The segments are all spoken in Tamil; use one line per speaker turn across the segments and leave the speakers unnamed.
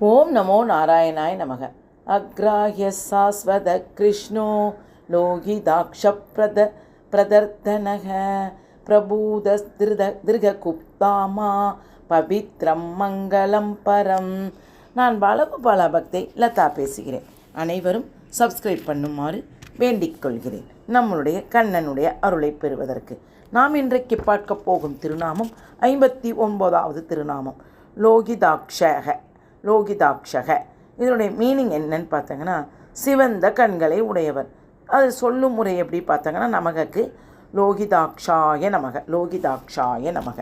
ஓம் நமோ நாராயணாய நமக. அக்ராஹ்ய சாஸ்வத கிருஷ்ணோ லோகிதாக்ஷப்ரத பிரதர்த்தனக. பிரபூத திருத திருககுப்தாமா பவித்ரம் மங்களம் பரம். நான் பாலகோபால பக்தை லதா பேசுகிறேன். அனைவரும் சப்ஸ்கிரைப் பண்ணுமாறு வேண்டிக் கொள்கிறேன் நம்மளுடைய கண்ணனுடைய அருளை பெறுவதற்கு நாம் இன்றைக்கு பார்க்க போகும் திருநாமம் ஐம்பத்தி ஒன்பதாவது திருநாமம். லோகிதாக்ஷக. லோகிதாக்ஷக இதனுடைய மீனிங் என்னன்னு பார்த்தாங்கன்னா சிவந்த கண்களை உடையவர். அது சொல்லும் முறை எப்படி பார்த்தாங்கன்னா நமக்கு லோகிதாக்ஷாய நமக லோகிதாக்ஷாய நமக.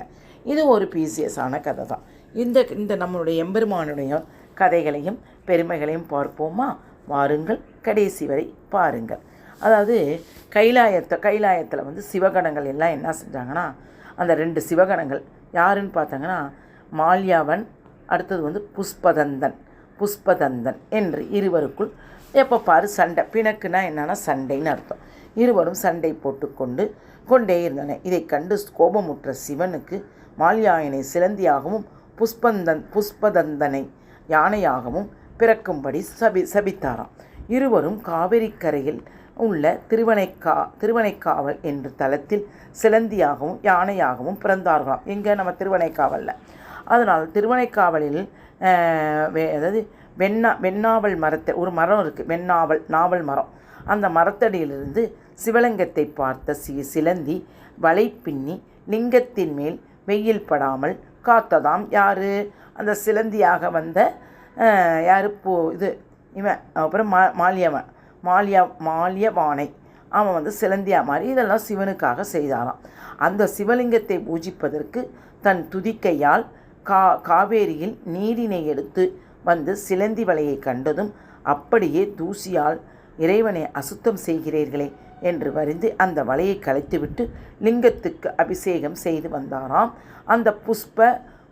இது ஒரு பீசியஸான கதை தான். இந்த இந்த நம்மளுடைய எம்பெருமானுடைய கதைகளையும் பெருமைகளையும் பார்ப்போமா? வாருங்கள் கடைசி வரை பாருங்கள். அதாவது கைலாயத்தை கைலாயத்தில் வந்து சிவகணங்கள் எல்லாம் என்ன செஞ்சாங்கன்னா அந்த ரெண்டு சிவகணங்கள் யாருன்னு பார்த்தாங்கன்னா மால்யாவன் அடுத்தது வந்து புஷ்பதந்தன் புஷ்பதந்தன் என்று இருவருக்குள் எப்போ பாரு சண்டை. பிணக்குனா என்னன்னா சண்டைன்னு அர்த்தம். இருவரும் சண்டை போட்டுக்கொண்டு கொண்டே இருந்தன. இதை கண்டு கோபமுற்ற சிவனுக்கு மால்யாயனை சிலந்தியாகவும் புஷ்பந்தன் புஷ்பதந்தனை யானையாகவும் பிறக்கும்படி சபி சபித்தாராம். இருவரும் காவிரி கரையில் உள்ள திருவனைக்கா திருவனைக்காவல் என்ற தலத்தில் சிலந்தியாகவும் யானையாகவும் பிறந்தார்களாம். எங்கே? நம்ம திருவனைக்காவலில் அதனால் திருவனைக்காவலில் அதாவது வெண்ணா வெண்ணாவல் மரத்தை ஒரு மரம் இருக்குது வெண்ணாவல் நாவல் மரம். அந்த மரத்தடியிலிருந்து சிவலிங்கத்தை பார்த்த சி சிலந்தி வலை பின்னி லிங்கத்தின் மேல் வெயில் படாமல் காத்ததாம் யார்? அந்த சிலந்தியாக வந்த யார்? போ இது இவன் அப்புறம் மா மாலியவன் மாலியா மாலியவானை. அவன் வந்து சிலந்தியா மாதிரி இதெல்லாம் சிவனுக்காக செய்தாராம். அந்த சிவலிங்கத்தை பூஜிப்பதற்கு தன் துதிக்கையால் கா காவேரியில் நீரினை எடுத்து வந்து சிலந்தி வலையை கண்டதும் அப்படியே தூசியால் இறைவனை அசுத்தம் செய்கிறீர்களே என்று வரிந்து அந்த வலையை கலைத்துவிட்டு லிங்கத்துக்கு அபிஷேகம் செய்து வந்தாராம். அந்த புஷ்ப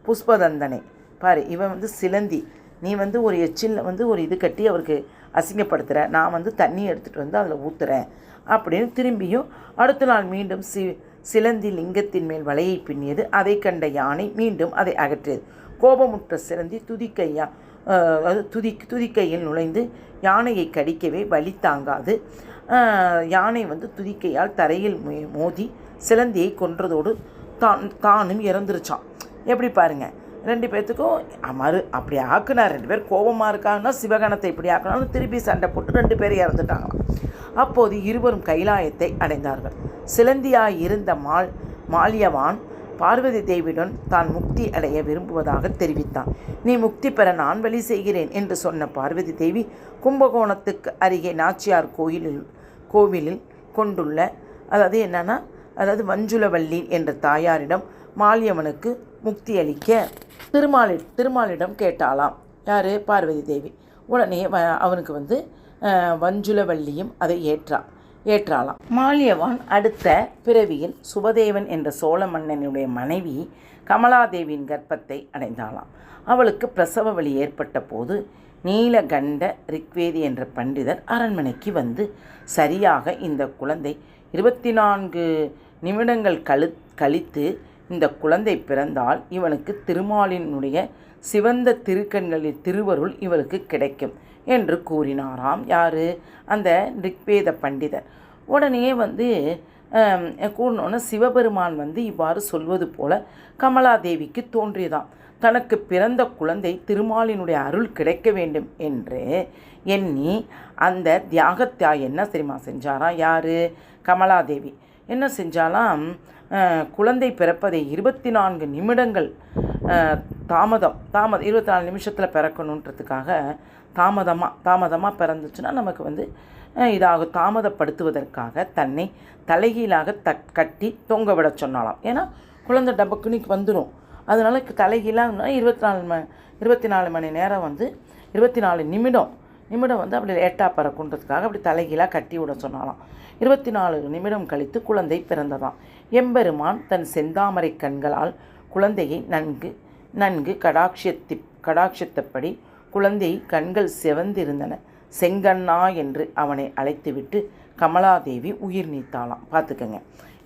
புஷ்பதந்தனை பாரு இவன் வந்து சிலந்தி. நீ வந்து ஒரு எச்சில் வந்து ஒரு இது கட்டி அவருக்கு அசிங்கப்படுத்துகிற நான் வந்து தண்ணி எடுத்துகிட்டு வந்து அதில் ஊற்றுறேன் அப்படின்னு திரும்பியும் அடுத்த நாள் மீண்டும் சி சிலந்தி லிங்கத்தின் மேல் வலையை பின்னியது. அதை கண்ட யானை மீண்டும் அதை அகற்றியது. கோபமுற்ற சிலந்தி துதிக்கையா அது துதி துதிக்கையில் நுழைந்து யானையை கடிக்கவே வலி தாங்காது. யானை வந்து துதிக்கையால் தரையில் மோதி சிலந்தியை கொன்றதோடு தான் தானும் இறந்துருச்சான் எப்படி பாருங்கள் ரெண்டு பேர்த்துக்கும் மறு அப்படி ஆக்குனா ரெண்டு பேர். கோபமாக இருக்காங்கன்னா சிவகணத்தை இப்படி ஆக்கினாலும் திருப்பி சண்டை போட்டு ரெண்டு பேரும் இறந்துட்டாங்களாம். அப்போது இருவரும் கைலாயத்தை அடைந்தார்கள். சிலந்தியாய் இருந்த மால் மாலியவான் பார்வதி தேவியுடன் தான் முக்தி அடைய விரும்புவதாக தெரிவித்தான். நீ முக்தி பெற நான் வழி செய்கிறேன் என்று சொன்ன பார்வதி தேவி கும்பகோணத்துக்கு அருகே நாச்சியார் கோயிலில் கோவிலில் கொண்டுள்ள அதாவது என்னன்னா அதாவது மஞ்சுளவல்லி என்ற தாயாரிடம் மாலியவனுக்கு முக்தி அளிக்க திருமாலி திருமாலிடம் கேட்டாளாம். யார்? பார்வதி தேவி. உடனே அவனுக்கு வந்து வஞ்சுலவள்ளியும் அதை ஏற்றா ஏற்றாளாம். மாலியவான் அடுத்த பிறவியில் சுபதேவன் என்ற சோழ மன்னனுடைய மனைவி கமலாதேவியின் கர்ப்பத்தை அடைந்தாளாம். அவளுக்கு பிரசவ வழி ஏற்பட்ட போது நீலகண்ட ரிக்வேதி என்ற பண்டிதர் அரண்மனைக்கு வந்து சரியாக இந்த குழந்தை இருபத்தி நான்கு நிமிடங்கள் கழு கழித்து இந்த குழந்தை பிறந்தால் இவனுக்கு திருமாலினுடைய சிவந்த திருக்கண்களில் திருவருள் இவளுக்கு கிடைக்கும் என்று கூறினாராம். யார்? அந்த ரிக்வேத பண்டிதர். உடனே வந்து கூடணுன்னு சிவபெருமான் வந்து இவ்வாறு சொல்வது போல கமலாதேவிக்கு தோன்றியதாம். தனக்கு பிறந்த குழந்தை திருமாலினுடைய அருள் கிடைக்க வேண்டும் என்று எண்ணி அந்த தியாகத்தியாய் என்ன தெரியுமா செஞ்சாராம்? யார்? கமலாதேவி. என்ன செஞ்சாலாம் குழந்தை பிறப்பதை இருபத்தி நான்கு நிமிடங்கள் தாமதம் தாமதம் இருபத்தி நாலு நிமிஷத்தில் பிறக்கணுன்றதுக்காக தாமதமாக தாமதமாக பிறந்துச்சுன்னா நமக்கு வந்து இதாக தாமதப்படுத்துவதற்காக தன்னை தலைகீழாக த கட்டி தொங்க விட சொன்னாலாம். ஏன்னா குழந்தை டபக்குனிக்கு வந்துடும் அதனால் தலைகீழாக இருபத்தி நாலு ம இருபத்தி நாலு மணி நேரம் வந்து இருபத்தி நாலு நிமிடம் நிமிடம் வந்து அப்படி லேட்டாக பிறக்குன்றதுக்காக அப்படி தலைகீழாக கட்டி விட சொன்னாலாம் இருபத்தி நாலு நிமிடம் கழித்து குழந்தை பிறந்ததாம். எம்பெருமான் தன் செந்தாமரை கண்களால் குழந்தையை நன்கு நன்கு கடாட்சியத்தி கடாட்சித்தபடி குழந்தை கண்கள் சிவந்திருந்தன. செங்கண்ணா என்று அவனை அழைத்துவிட்டு கமலாதேவி உயிர் நீத்தாளாம். பார்த்துக்கங்க.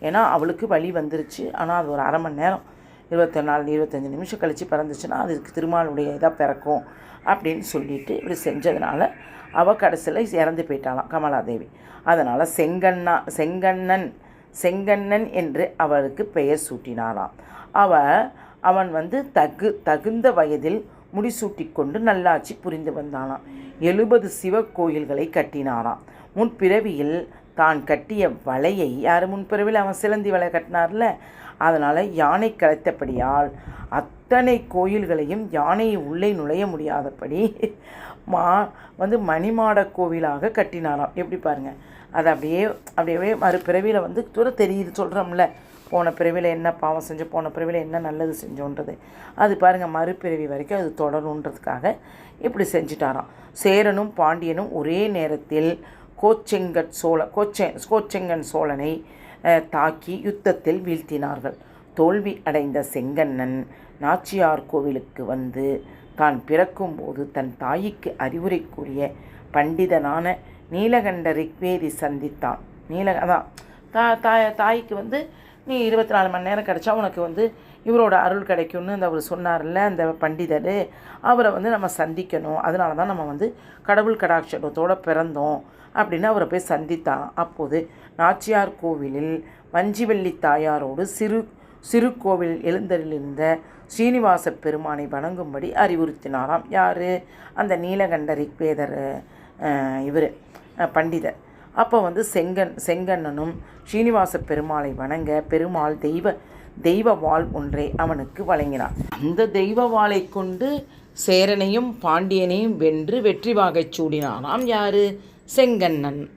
ஏன்னா அவளுக்கு வழி வந்துருச்சு. ஆனால் அது ஒரு அரை மணி நேரம். இருபத்தி நாலு இருபத்தஞ்சி நிமிஷம் கழித்து பிறந்துச்சுன்னா அதுக்கு திருமாலுடைய இதாக பிறக்கும் அப்படின்னு சொல்லிட்டு இப்படி செஞ்சதுனால அவள் கடைசியில் இறந்து போயிட்டாளாம் கமலாதேவி. அதனால் செங்கண்ணா செங்கண்ணன் செங்கண்ணன் என்று அவளுக்கு பெயர் சூட்டினாராம். அவ அவன் வந்து தகு தகுந்த வயதில் முடிசூட்டி கொண்டு நல்லாட்சி புரிந்து வந்தானாம். எழுபது சிவ கோயில்களை கட்டினாராம். முன்பிறவியில் தான் கட்டிய வலையை யார் முன்பிறவில் அவன் சிலந்தி வலை கட்டினார்ல? அதனால் யானை கலைத்தபடியால் அத்தனை கோயில்களையும் யானையை உள்ளே நுழைய முடியாதபடி மா வந்து மணிமாட கோவிலாக கட்டினாராம். எப்படி பாருங்கள் அது அப்படியே அப்படியே மறுபிறவியில் வந்து தூர தெரியுது சொல்கிறோம்ல போன பிறவியில் என்ன பாவம் செஞ்சோம் போன பிறவியில் என்ன நல்லது செஞ்சோன்றது. அது பாருங்கள் மறுபிறவி வரைக்கும் அது தொடருன்றதுக்காக இப்படி செஞ்சிட்டாராம். சேரனும் பாண்டியனும் ஒரே நேரத்தில் கோச்செங்கட் சோழ கோச்சே கோச்செங்கன் சோழனை தாக்கி யுத்தத்தில் வீழ்த்தினார்கள். தோல்வி அடைந்த செங்கண்ணன் நாச்சியார் கோவிலுக்கு வந்து தான் பிறக்கும்போது தன் தாய்க்கு அறிவுரை கூறிய பண்டிதனான நீலகண்ட ரிக்வேதி சந்தித்தான். நீல அதான் தா தாய் தாய்க்கு வந்து நீ இருபத்தி நாலு மணி நேரம் கிடச்சா உனக்கு வந்து இவரோட அருள் கிடைக்கும்னு அந்த அவர் சொன்னார்ல அந்த பண்டிதர் அவரை வந்து நம்ம சந்திக்கணும். அதனால தான் நம்ம வந்து கடவுள் கடாட்சத்தோடு பிறந்தோம் அப்படின்னு அவரை போய் சந்தித்தான். அப்போது நாச்சியார் கோவிலில் வஞ்சிவள்ளி தாயாரோடு சிறு சிறு கோவில் எழுந்தருளிருந்த ஸ்ரீனிவாச பெருமானை வணங்கும்படி அறிவுறுத்தினாராம். யார்? அந்த நீலகண்ட ரிக்வேதர் இவர் பண்டிதர். அப்போ வந்து செங்கன் செங்கண்ணனும் ஸ்ரீனிவாச பெருமாளை வணங்க பெருமாள் தெய்வ தெய்வ வாள் ஒன்றை அவனுக்கு வழங்கினான். அந்த தெய்வ வாளை கொண்டு சேரனையும் பாண்டியனையும் வென்று வெற்றி வாகைச் சூடினானாம் யாரு? செங்கண்ணன்.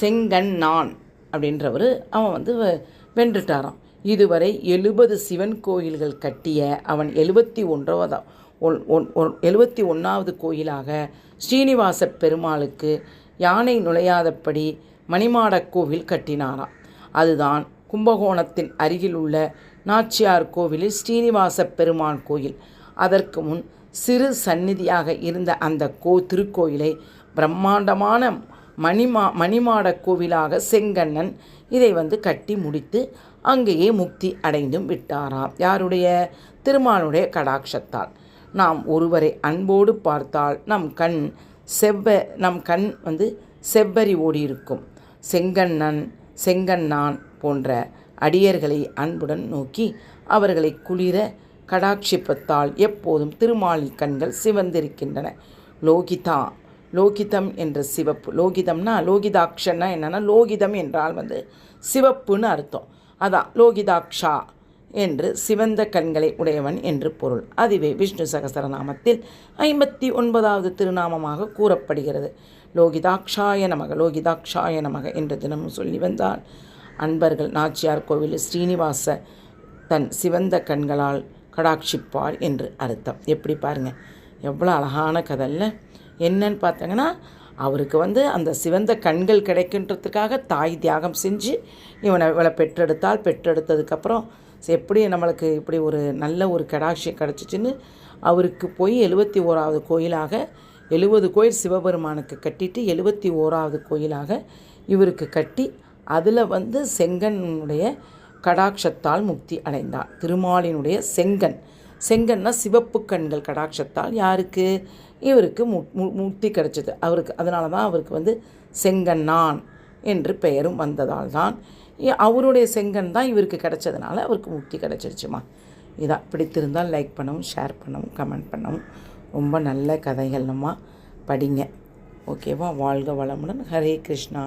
செங்கண்ணான் அப்படின்றவர் அவன் வந்து வென்றுட்டாராம். இதுவரை எழுபது சிவன் கோயில்கள் கட்டிய அவன் எழுபத்தி ஒன்றாவதா எழுபத்தி ஒன்றாவது கோயிலாக ஸ்ரீனிவாச பெருமாளுக்கு யானை நுழையாதபடி மணிமாடக் கோவில் கட்டினாராம். அதுதான் கும்பகோணத்தின் அருகில் உள்ள நாச்சியார் கோவிலில் ஸ்ரீனிவாச பெருமான் கோயில். அதற்கு முன் சிறு சந்நிதியாக இருந்த அந்த கோ திருக்கோயிலை பிரம்மாண்டமான மணிமா மணிமாடக் கோவிலாக செங்கண்ணன் இதை வந்து கட்டி முடித்து அங்கேயே முக்தி அடைந்தும் விட்டாராம். யாருடைய? திருமாலுடைய கடாட்சத்தால். நாம் ஒருவரை அன்போடு பார்த்தால் நம் கண் செவ்வ நம் கண் வந்து செவ்வரி ஓடி இருக்கும் செங்கண்ணன் செங்கண்ணான் போன்ற அடியர்களை அன்புடன் நோக்கி அவர்களை குளிர கடாட்சிப்பத்தால் எப்போதும் திருமாலின் கண்கள் சிவந்திருக்கின்றன. லோகிதா லோகிதம் என்ற சிவப்பு லோகிதம்னா லோகிதாக்ஷன்னா என்னென்னா லோகிதம் என்றால் வந்து சிவப்புன்னு அர்த்தம். அதான் லோகிதாக்ஷா என்று சிவந்த கண்களை உடையவன் என்று பொருள். அதுவே விஷ்ணு சகசரநாமத்தில் ஐம்பத்தி ஒன்பதாவது திருநாமமாக கூறப்படுகிறது. லோகிதாக்ஷாய நமக லோகிதாக்ஷாய நமக என்று தினமும் சொல்லி வந்தால் அன்பர்கள் நாச்சியார் கோவிலில் ஸ்ரீனிவாச தன் சிவந்த கண்களால் கடாட்சிப்பார் என்று அர்த்தம். எப்படி பாருங்க. எவ்வளோ அழகான கதைல்ல. என்னன்னு பார்த்தாங்கன்னா அவருக்கு வந்து அந்த சிவந்த கண்கள் கிடைக்கின்றதுக்காக தாய் தியாகம் செஞ்சு இவனை இவளை பெற்றெடுத்தால் பெற்றெடுத்ததுக்கப்புறம் எப்படி நம்மளுக்கு இப்படி ஒரு நல்ல ஒரு கடாட்சியம் கிடச்சிச்சின்னு அவருக்கு போய் எழுபத்தி ஓராவது கோயிலாக எழுபது கோயில் சிவபெருமானுக்கு கட்டிட்டு எழுபத்தி ஓராவது கோயிலாக இவருக்கு கட்டி அதில் வந்து செங்கனுடைய கடாட்சத்தால் முக்தி அடைந்தார். திருமாலினுடைய செங்கன். செங்கன்னா சிவப்பு கண்கள் கடாட்சத்தால் யாருக்கு? இவருக்கு மு முக்தி கிடைச்சது. அவருக்கு அதனால தான் அவருக்கு வந்து செங்கண்ணான் என்று பெயரும் வந்ததால் தான் அவருடைய செங்கன் தான் இவருக்கு கிடைச்சதுனால அவருக்கு முக்தி கிடைச்சிருச்சுமா. இதான் பிடித்திருந்தால் லைக் பண்ணவும் ஷேர் பண்ணவும் கமெண்ட் பண்ணவும். ரொம்ப நல்ல கதைகள் நம்ம படிங்க. ஓகேவா? வாழ்க வளமுடன். ஹரே கிருஷ்ணா.